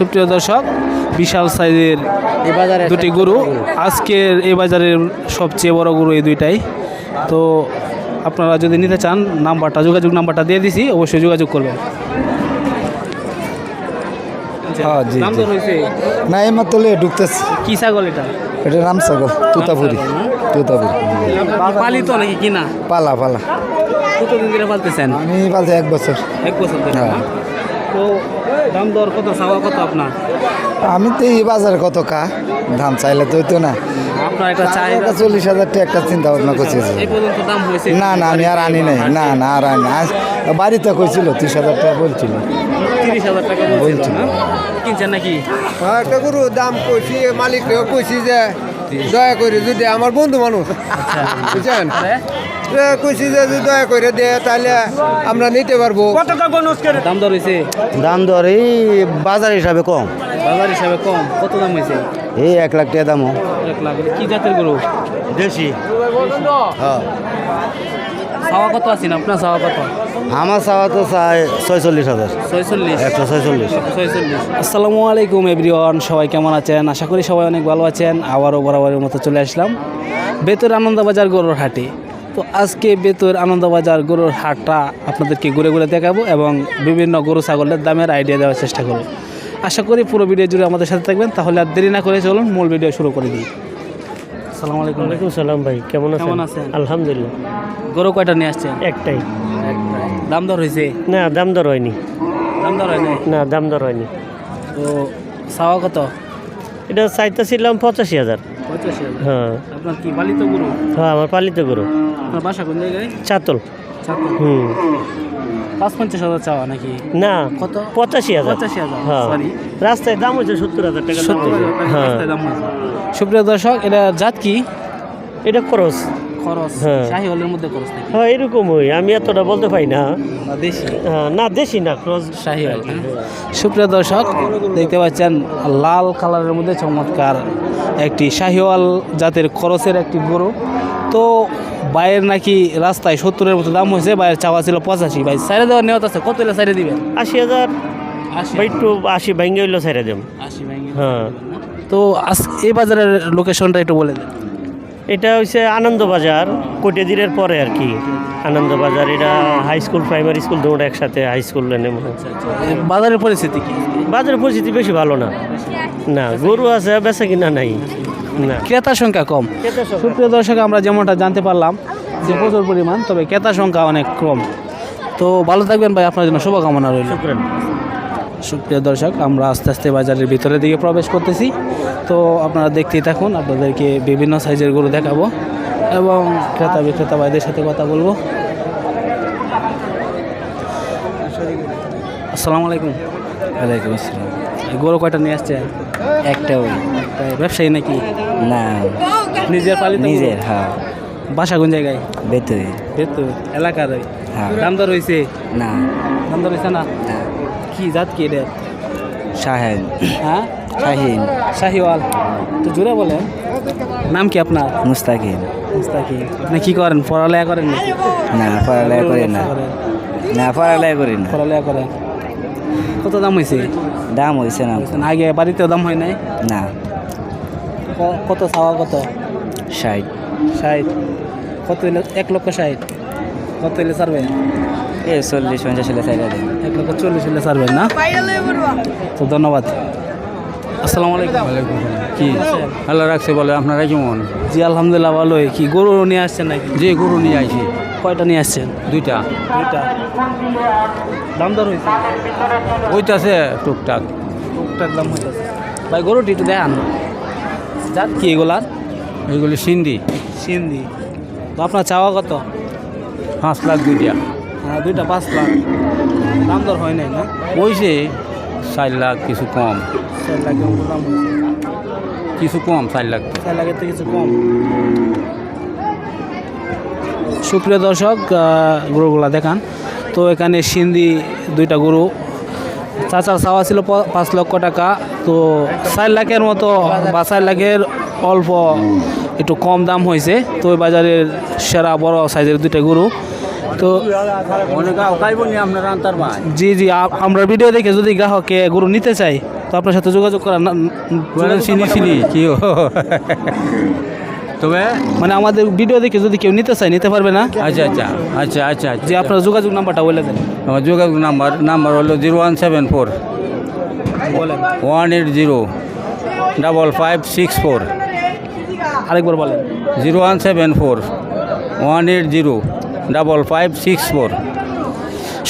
সুপ্রিয় দর্শক বিশাল সাইজের এই বাজারে দুটি গরু। আজকের এই বাজারের সবচেয়ে বড় গরু এই দুইটাই। তো আপনারা যদি নিতে চান নাম্বারটা যোগাযোগ নাম্বারটা দিয়ে দিছি অবশ্যই যোগাযোগ করবেন। হ্যাঁ, না এই মাত্র ঢুকতেছে। কি ছাগল এটা? এটা রাম ছাগল তুতাপুরি। তুতাপুরি। পালিত নাকি কিনা? পালা পালা। কতদিন ধরে পালতেছেন? আমি পালতে এক বছর। এক বছর হ্যাঁ। তো দাম দর কত চাওয়া কত আপনার? আমি তো এই বাজারে কত কা? ধান চাইলে তো হইতো না। আপনার চাই চল্লিশ হাজার টাকা একটা চিন্তা ভাবনা করছি এই পর্যন্ত দাম হয়েছে। না না আমি আর আনি নাই। না না আর আনি বাড়িতে কইছিল ত্রিশ হাজার টাকা বলছিল। তিরিশ হাজার টাকা বলছিল বলছিল। না? কিনছেন নাকি? হ্যাঁ, একটা গরু দাম কইছি মালিককেও কইছি যে দয়া করে যদি আমার বন্ধু মানুষ বুঝছেন? এ কইছি যে যদি দয়া করে দে তাহলে আমরা নিতে পারব। দাম দর হয়েছে দাম দর এই বাজার হিসাবে কম। বাজার হিসাবে কম। কত দাম হয়েছে এই এক লাখ টাকা দামও এক লাখ। কি জাতের গরু? দেশি। হ্যাঁ। চাওয়া কত আছেন আপনার চাওয়া কত? আমার চাওয়া তো ছয়চল্লিশ হাজার। ছয়চল্লিশ। একশো ছয়চল্লিশ। ছয়চল্লিশ। আসসালামু আলাইকুম এভরিওয়ান। সবাই কেমন আছেন? আশা করি সবাই অনেক ভালো আছেন। আবারও বরাবরের মতো চলে আসলাম। বেতুর আনন্দবাজার গরুর হাটে। তো আজকে বেতুর আনন্দবাজার গরুর হাটটা আপনাদেরকে ঘুরে ঘুরে দেখাবো এবং বিভিন্ন গরু ছাগলের দামের আইডিয়া দেওয়ার চেষ্টা করব। আশা করি পুরো ভিডিও জুড়ে আমাদের সাথে থাকবেন তাহলে আর দেরি না করে চলুন মূল ভিডিও শুরু করে দিই। আসসালামু আলাইকুম ভাই। ওয়ালাইকুম সালাম ভাই কেমন আছেন? কেমন আছেন? আলহামদুলিল্লাহ। গরু কয়টা নিয়ে আসছেন? একটাই। দাম দর হয়েছে? না দাম দর হয়নি। দাম দর হয় নাই? না দাম দর হয়নি। তো চাওয়া কত? এটা চাইতেছিলাম পঁচাশি হাজার। হ্যাঁ। আপনার কি পালিত গরু? হ্যাঁ আমার পালিত গরু। আপনার বাসা কোন জায়গায়? চাতল। হুম। পাঁচ পঞ্চাশ হাজার চাওয়া নাকি? না কত? পঁচাশি হাজার। পঁচাশি হাজার হ্যাঁ। রাস্তায় দাম হচ্ছে সত্তর হাজার টাকা সত্তর হাজার হ্যাঁ। সুপ্রিয় দর্শক এটা জাত কি? এটা খরচ খরচ হ্যাঁ। শাহি হলের মধ্যে খরচ নাকি? হ্যাঁ এরকমই আমি এতটা বলতে পারি না। দেশি? হ্যাঁ, না দেশি না ক্রস শাহি হল সুপ্রিয় দর্শক দেখতে পাচ্ছেন লাল কালারের মধ্যে চমৎকার একটি শাহিওয়াল জাতের খরচের একটি গরু। তো বাইরের নাকি রাস্তায় সত্তরের মতো দাম হয়েছে বাইরের চাওয়া ছিল পঁচাশি। ভাই সাইডে দেওয়ার নিয়ত আছে কত হলে সাইডে দিবেন? আশি হাজার। একটু আশি ভাঙ্গে হইল ছেড়ে দেব। আশি ভেঙে হ্যাঁ। তো আজ এই বাজারের লোকেশনটা একটু বলে দেন। এটা হচ্ছে আনন্দবাজার কোটেদিনের পরে আর কি। আনন্দবাজার এটা হাই স্কুল প্রাইমারি স্কুল দুটো একসাথে হাই স্কুল এই বাজারের পরিস্থিতি কি? বাজারের পরিস্থিতি বেশি ভালো না। না গরু আছে বেচা কিনা নাই। না। ক্রেতার সংখ্যা কম। সুপ্রিয় দর্শক আমরা যেমনটা জানতে পারলাম যে প্রচুর পরিমাণ তবে ক্রেতার সংখ্যা অনেক কম। তো ভালো থাকবেন ভাই আপনার জন্য শুভকামনা রইল। সুপ্রিয় দর্শক আমরা আস্তে আস্তে বাজারের ভিতরের দিকে প্রবেশ করতেছি। তো আপনারা দেখতেই থাকুন আপনাদেরকে বিভিন্ন সাইজের গরু দেখাবো এবং ক্রেতা বিক্রেতা ভাইদের সাথে কথা বলব। আসসালামু আলাইকুম। ওয়ালাইকুম আসসালাম। গরু কয়টা নিয়ে আসছে? একটা ওই। ব্যবসায়ী নাকি? না। নিজের পালিত নিজের হ্যাঁ। বাসা কোন জায়গায়? বেতই যেহেতু এলাকার হ্যাঁ। দাম দর হয়েছে না। দাম দর হয়েছে না। কি জাত কি এটা শাহেন। হ্যাঁ? শাহিন। শাহিওয়াল। তো জুড়ে বলেন। নাম কি আপনার? মুস্তাকিম। মুস্তাকি আপনি কি করেন? পড়ালেখা করেন না পড়ালেখা করি না। না পড়ালেখা করি না। পড়ালেখা করেন। কত দাম হয়েছে দাম হয়েছে না। আগে বাড়িতেও দাম হয় নাই? না। কত চাওয়া কত? ষাট। ষাট। কত হইলে? এক লক্ষ ষাট। কত হইলে? ছাড়বেন এ চল্লিশ পঞ্চাশ হলে চাইলে দেন। লক্ষ চল্লিশ হইলে ছাড়বেন না? তো ধন্যবাদ। আসসালামু আলাইকুম। কি? আল্লাহ রাখছে বলে আপনারা কেমন? জি আলহামদুলিল্লাহ ভালোই। কি গরু নিয়ে আসছেন নাকি? যে গরু নিয়ে আইছি কয়টা নিয়ে আসছেন? দুইটা। দুইটা। দাম দর হয়েছে? ওইটাছে টুকটাক। টুকটাক দাম হইতেছে। ভাই গরুটি একটু দেখান। জাত কি এগুলার? এইগুলি সিন্ধি। সিন্ধি। তো আপনার চাওয়া কত? পাঁচ লাখ দুইটা। হ্যাঁ দুইটা পাঁচ লাখ। দাম দর হয় নাই না? চার লাখ কিছু কম। চার মতো দাম কিছু কম চার লাখ। চার লাখের থেকে কিছু কম। সুপ্রিয় দর্শক গরুগুলা দেখান। তো এখানে সিন্ধি দুইটা গরু। চাচার চাওয়া ছিল পাঁচ লক্ষ টাকা। তো চার লাখের মতো বা চার লাখের অল্প একটু কম দাম হয়েছে। তো ওই বাজারের সেরা বড় সাইজের দুইটা গরু। তো জি জি আমরা ভিডিও দেখে যদি গ্রাহকে গরু নিতে চাই তো আপনার সাথে যোগাযোগ করার চিনি চিনি কি। তবে? মানে আমাদের ভিডিও দেখে যদি কেউ নিতে চায় নিতে পারবে না? আচ্ছা আচ্ছা আচ্ছা আচ্ছা যে আচ্ছা আপনার যোগাযোগ নাম্বারটা বলে দেন। আমার যোগাযোগ নাম্বার নাম্বার হলো zero one seven four. One eight zero double five six four. আরেকবার বলেন। Zero one seven four. One eight zero. Double five six four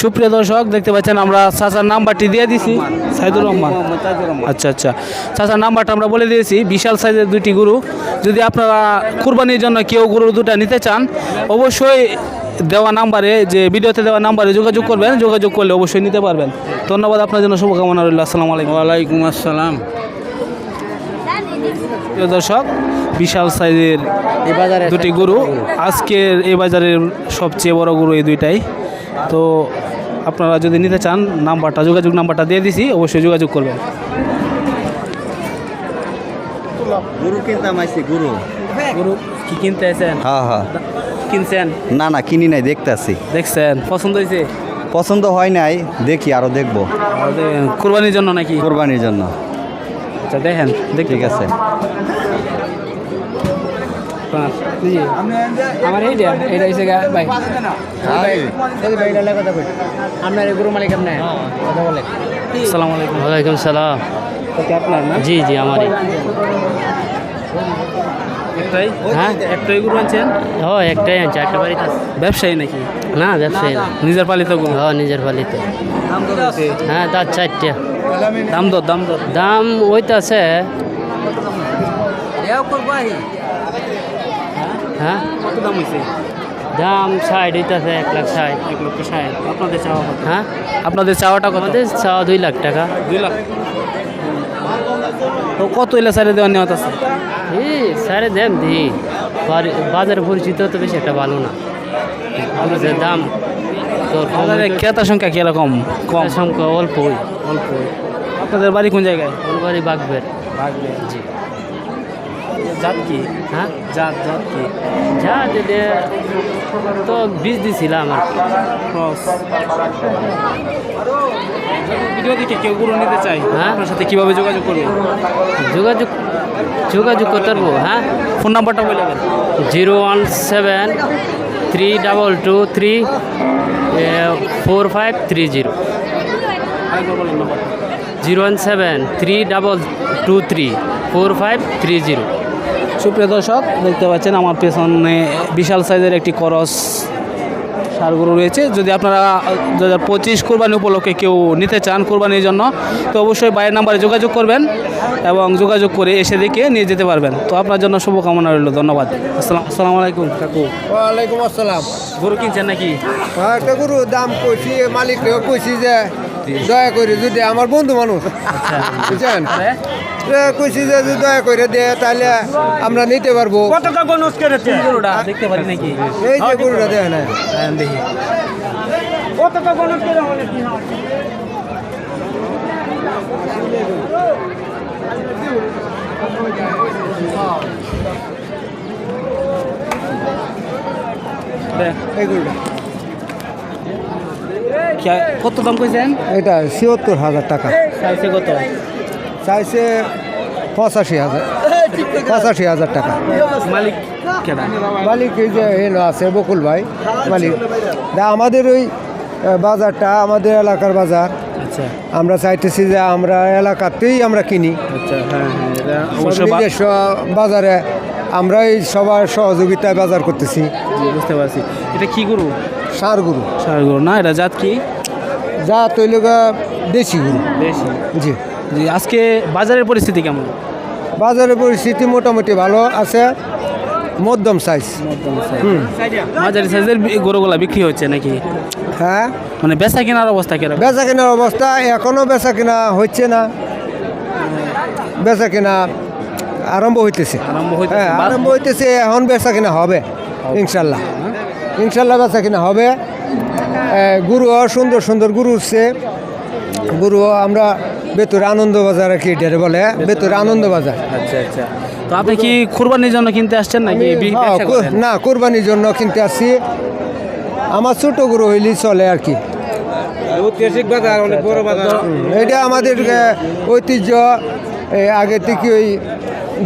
সুপ্রিয় দর্শক দেখতে পাচ্ছেন আমরা চাচার নাম্বারটি দিয়ে দিছি। সাইদুর রহমান। আচ্ছা আচ্ছা। চাচার নাম্বারটা আমরা বলে দিয়েছি। বিশাল সাইজের দুইটি গরু। যদি আপনারা কুরবানির জন্য কেউ গরু দুটা নিতে চান অবশ্যই দেওয়া নাম্বারে যে ভিডিওতে দেওয়া নাম্বারে যোগাযোগ করবেন। যোগাযোগ করলে অবশ্যই নিতে পারবেন। ধন্যবাদ আপনার জন্য শুভকামনা রইল। আসসালামু আলাইকুম। ওয়ালাইকুম আসসালাম। প্রিয় দর্শক বিশাল সাইজের দুটি গরু। আজকের এই বাজারের সবচেয়ে বড় গরু এই দুইটাই। তো আপনারা যদি নিতে চান নাম্বারটা যোগাযোগ নাম্বারটা দিয়ে দিছি অবশ্যই যোগাযোগ করবেন। গরু কিনতাম আইসি গরু। গরু কি কিনতে আছেন হ্যাঁ হ্যাঁ কিনছেন? না না কিনি নাই দেখতে আসি দেখছেন? পছন্দ হয়েছে পছন্দ হয় নাই দেখি আরও দেখব। কোরবানির জন্য নাকি? কোরবানির জন্য। আচ্ছা দেখেন ঠিক আছে। আমার এইটা এটা হচ্ছে গা ভাই। আপনার গরু মালিক আপনার? কথা বলে আসসালামু আলাইকুম। ওয়ালাইকুম সালাম। আপনার না? জি জি আমারই। একটাই? হ্যাঁ? একটাই গরু আনছেন? ও একটাই আছে একটা বাড়িতে ব্যবসায়ী নাকি? না ব্যবসায়ী না। নিজের পালিত গরু? ও নিজের বাড়িতে দাম দর হয়েছে? হ্যাঁ তার চারটে। দাম দর দাম দর। দাম ওইটাছে হ্যাঁ? কত দাম হয়েছে দাম ষাট ওইটাছে এক লাখ ষাট। এক লক্ষ ষাট। আপনাদের চাওয়া কত? হ্যাঁ? আপনাদের চাওয়াটা কত? আমাদের চাওয়া দুই লাখ টাকা। দুই লাখ? তো কত এলে সাইডে দেওয়ার নেওয়া আছে? এই স্যারে দেন দি। বাড়ি- বাজারে পরিচিত তো বেশি একটা ভালো না। যে দাম বাজারে ক্রেতা সংখ্যা কীরকম কম। সংখ্যা অল্পই অল্প আপনাদের বাড়ি কোন জায়গায়? ওর বাড়ি বাগবের। জি। জাত কি হ্যাঁ? জাত জাত কি তো বীজ দিছিলাম আর ক্রস। ভিডিও দেখে কেউ গরু নিতে চাই হ্যাঁ। আপনার সাথে কীভাবে যোগাযোগ করবে? যোগাযোগ যোগাযোগ করতে পারব হ্যাঁ? ফোন নাম্বারটা বলে দেবেন zero one seven three double two three four five three zero. Zero one seven three double two three four five three zero. সুপ্রিয় দর্শক দেখতে পাচ্ছেন আমার পেছনে বিশাল সাইজের একটি করস সার গরু রয়েছে। যদি আপনারা দু হাজার পঁচিশ কোরবানি উপলক্ষে কেউ নিতে চান কোরবানির জন্য তো অবশ্যই বাইরের নাম্বারে যোগাযোগ করবেন এবং যোগাযোগ করে এসে দেখে নিয়ে যেতে পারবেন। তো আপনার জন্য শুভকামনা রইল ধন্যবাদ। আসসালাম আসসালামু আলাইকুম কাকু। ওয়ালাইকুম আসসালাম। গরু কিনছেন নাকি? হ্যাঁ, একটা গরু দাম কইছি মালিককেও কইছি যে দয়া করে যদি আমার বন্ধু মানুষ বুঝছেন? কইছি যে যদি দয়া করে দে তাহলে আমরা নিতে পারব। গরুটা দেখতে পারি নাকি? এই যে গরুটা দেয় না হ্যাঁ, দেখি। দেখ, এই গরুটা। কে- কত দাম কইছেন? এটা ছিয়াত্তর হাজার টাকা। চাইছে কত? চাইছে পঁচাশি হাজার। পঁচাশি হাজার টাকা। মালিক মালিক এই যে হেন আছে বকুল ভাই। মালিক। দা আমাদের ওই বাজারটা আমাদের এলাকার বাজার। আচ্ছা। আমরা চাইতেছি যে আমরা এলাকাতেই আমরা কিনি। আচ্ছা হ্যাঁ হ্যাঁ নিজস্ব বাজারে আমরাই সবার সহযোগিতায় বাজার করতেছি। বুঝতে পারছি। এটা কি গরু? সার গরু সার গরু না এটা জাত কি? যা তৈলগা দেশি গরু। বেশি জি। জি আজকে বাজারের পরিস্থিতি কেমন? বাজারের পরিস্থিতি মোটামুটি ভালো আছে মধ্যম সাইজ মাঝারি সাইজের গরুগুলা বিক্রি হচ্ছে নাকি? হ্যাঁ। মানে বেচা কেনার অবস্থা কীরকম? বেচা কেনার অবস্থা এখনও বেচা কেনা হচ্ছে না। বেচা কেনা আরম্ভ হইতেছে। আরম্ভ হইতেছে। হ্যাঁ আরম্ভ হইতেছে এখন বেচা কেনা হবে। ইনশাল্লাহ। ইনশাল্লাহ বেচা কেনা হবে। গুরুও সুন্দর সুন্দর গুরু উঠছে। গুরু আমরা বেতুর আনন্দ বাজার আর কি এটারে বলে বেতুর আনন্দ বাজার। আচ্ছা আচ্ছা। তো আপনি কি কোরবানির জন্য কিনতে আসছেন নাকি? না কোরবানির জন্য কিনতে আসছি। আমার ছোট গরু হইলেই চলে আর কি। ঐতিহাসিক বাজার অনেক বড় বাজার। এটা আমাদের ঐতিহ্য আগে থেকে ওই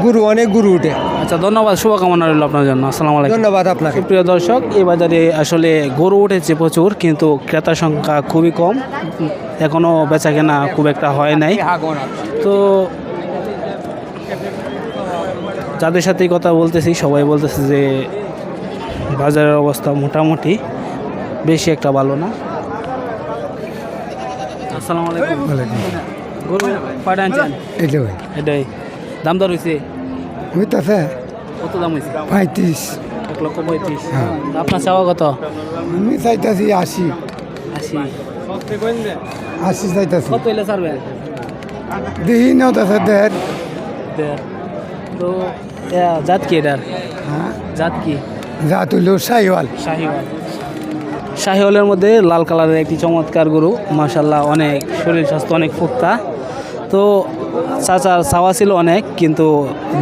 গুরু অনেক গুরু উঠে। আচ্ছা ধন্যবাদ শুভকামনা রইল আপনার জন্য। আসসালামু আলাইকুম। ধন্যবাদ আপনাকে। প্রিয় দর্শক এই বাজারে আসলে গরু উঠেছে প্রচুর কিন্তু ক্রেতার সংখ্যা খুবই কম। এখনও বেচা কেনা খুব একটা হয় নাই। তো যাদের সাথেই কথা বলতেছি সবাই বলতেছে যে বাজারের অবস্থা মোটামুটি বেশি একটা ভালো না। আসসালামু আলাইকুম। গরু ভাই। এটাই। দাম দর হয়েছে? বুঝতেছে কত দাম হয়েছে পঁয়ত্রিশ। এক লক্ষ পঁয়ত্রিশ। আপনার চাওয়া কত? আমি চাইতেছি আশি। আশি। আশি চাইতেছি। কত ছাড়বেন দেড়। দেড়। তো জাত কি এটার? হ্যাঁ। জাত কি? যা তুলো সাইওয়াল শাহিওয়াল। শাহিওয়ালের মধ্যে লাল কালারের একটি চমৎকার গরু। মাশাল্লাহ অনেক শরীর স্বাস্থ্য অনেক পুক্তা তো চাচার চাওয়া ছিল অনেক কিন্তু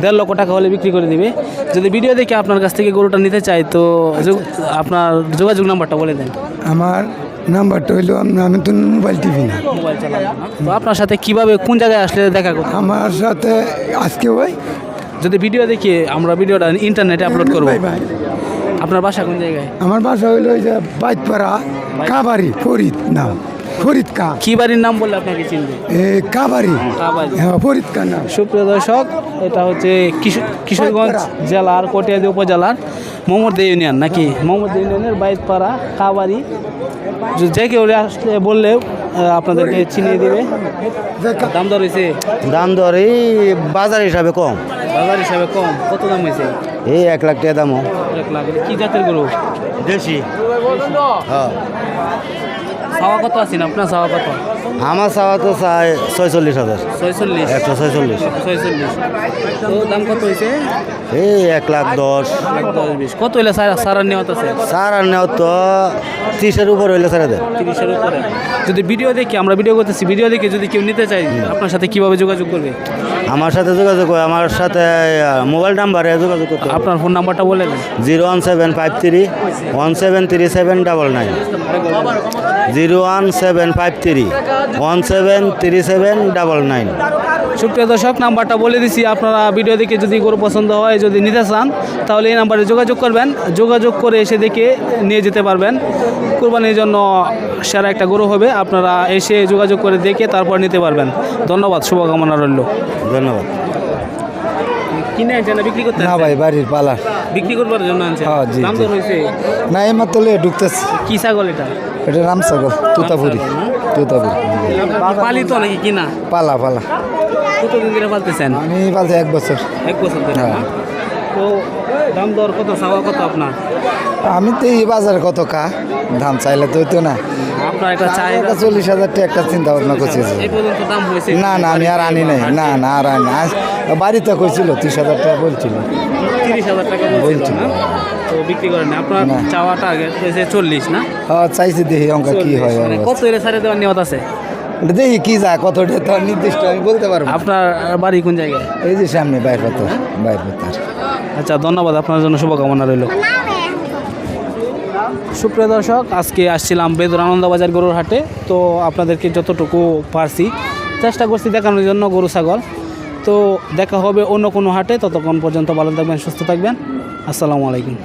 দেড় লক্ষ টাকা হলে বিক্রি করে দিবে। যদি ভিডিও দেখে আপনার কাছ থেকে গরুটা নিতে চাই তো আপনার যোগাযোগ নাম্বারটা বলে দেন। আমার নাম্বারটা হইল আমি তো মোবাইল টিভি না। মোবাইল তো আপনার সাথে কীভাবে কোন জায়গায় আসলে দেখা করতে আমার সাথে আজকে ওই যদি ভিডিও দেখি আমরা ভিডিওটা ইন্টারনেটে আপলোড করব। ভাই ভাই আপনার বাসা কোন জায়গায়? আমার বাসা হইল ওই যে বাইতপাড়া কাবারি ফরিদ নাম। ফরিদ কা কি বাড়ির নাম বললে আপনাকে চিনবে? এ কাবারি। হ্যাঁ ফরিদ কা নাম। সুপ্রিয় দর্শক এটা হচ্ছে কিশোর কিশোরগঞ্জ জেলার কটিয়াদি উপজেলার মোহাম্মদী ইউনিয়ন নাকি? মোহাম্মদী ইউনিয়নের বাইতপাড়া কাবারি যে- যে কেউ আসলে বললেও আপনাদেরকে চিনিয়ে দিবে। দাম দর হয়েছে? দাম দর এই বাজার হিসাবে কম। বাজার হিসাবে কম। কত দাম হয়েছে? এই এক লাখ টাকা দামও এক লাখ। কি জাতের গরু? দেশি। হ্যাঁ। চাওয়া কত আছেন আপনার চাওয়া আমার চাওয়া তো চাই ছয়চল্লিশ হাজার। ছয়চল্লিশ? একশো ছয়চল্লিশ। ছয়চল্লিশ। তো দাম কত হয়েছে এই এক লাখ দশ। কত হইলে সারা সারা নেওয়া আছে? আর নেওয়া তো ত্রিশের উপর হইলে ছেড়ে দেয়। তিরিশের উপরে। যদি ভিডিও দেখি আমরা ভিডিও করতেছি ভিডিও দেখে যদি কেউ নিতে চাই আপনার সাথে কীভাবে যোগাযোগ করবে? আমার সাথে যোগাযোগ করে আমার সাথে মোবাইল নাম্বারে যোগাযোগ করতে আপনার ফোন নাম্বারটা বলে দেন। Zero one seven five three one seven three seven double nine. Zero one seven five three one seven three seven double nine. সুপ্রিয় দর্শক নাম্বারটা বলে দিছি। আপনারা ভিডিও দেখে যদি গরু পছন্দ হয় যদি নিতে চান তাহলে এই নাম্বারে যোগাযোগ করবেন। যোগাযোগ করে এসে দেখে নিয়ে যেতে পারবেন। কোরবানির জন্য সেরা একটা গরু হবে। আপনারা এসে যোগাযোগ করে দেখে তারপর নিতে পারবেন। ধন্যবাদ শুভকামনা রইল। ধন্যবাদ। কিনে আনছেন না বিক্রি করতে না ভাই বাড়ির পালা। বিক্রি করবার জন্য আনছেন? হ্যাঁ, জি, দাম না এই মাত্র ঢুকতেছি কি ছাগল এটা? এটা রাম রামসাগর তুতাপুরি। তুতাপুরি পালিত নাকি কিনা? পালা পালা। কতদিন ধরে পালতেছেন? আমি পালছি এক বছর। এক বছর ধরে? হ্যাঁ। তো দাম দর কত চাওয়া কত আপনার? আমি তো এই বাজারে কত কা? দাম চাইলে তো হইতো না। আপনার চাই চল্লিশ হাজার টাকা একটা চিন্তা ভাবনা করছি না না আমি আর আনি নাই। না না আর আনি বাড়িতে কইছিল ত্রিশ হাজার টাকা বলছিল। তিরিশ হাজার টাকা বলছিল। তো বিক্রি করেন না। আপনার না। চাওয়াটা আগে হয়েছে চল্লিশ না? হ্যাঁ চাইছি দেখি অঙ্ক কি হয় মানে কত দেওয়ার নিয়ত আছে? দেখি কি যায় কতটা তো নির্দিষ্ট আমি বলতে পারব। আপনার বাড়ি কোন জায়গায়? এই যে সামনে বাইর পাতার আচ্ছা ধন্যবাদ আপনার জন্য শুভকামনা রইল। সুপ্রিয় দর্শক আজকে আসছিলাম বেদুর আনন্দবাজার গরুর হাটে। তো আপনাদেরকে যতটুকু পারছি চেষ্টা করছি দেখানোর জন্য গরু ছাগল। তো দেখা হবে অন্য কোনো হাটে ততক্ষণ পর্যন্ত ভালো থাকবেন সুস্থ থাকবেন। আসসালামু আলাইকুম।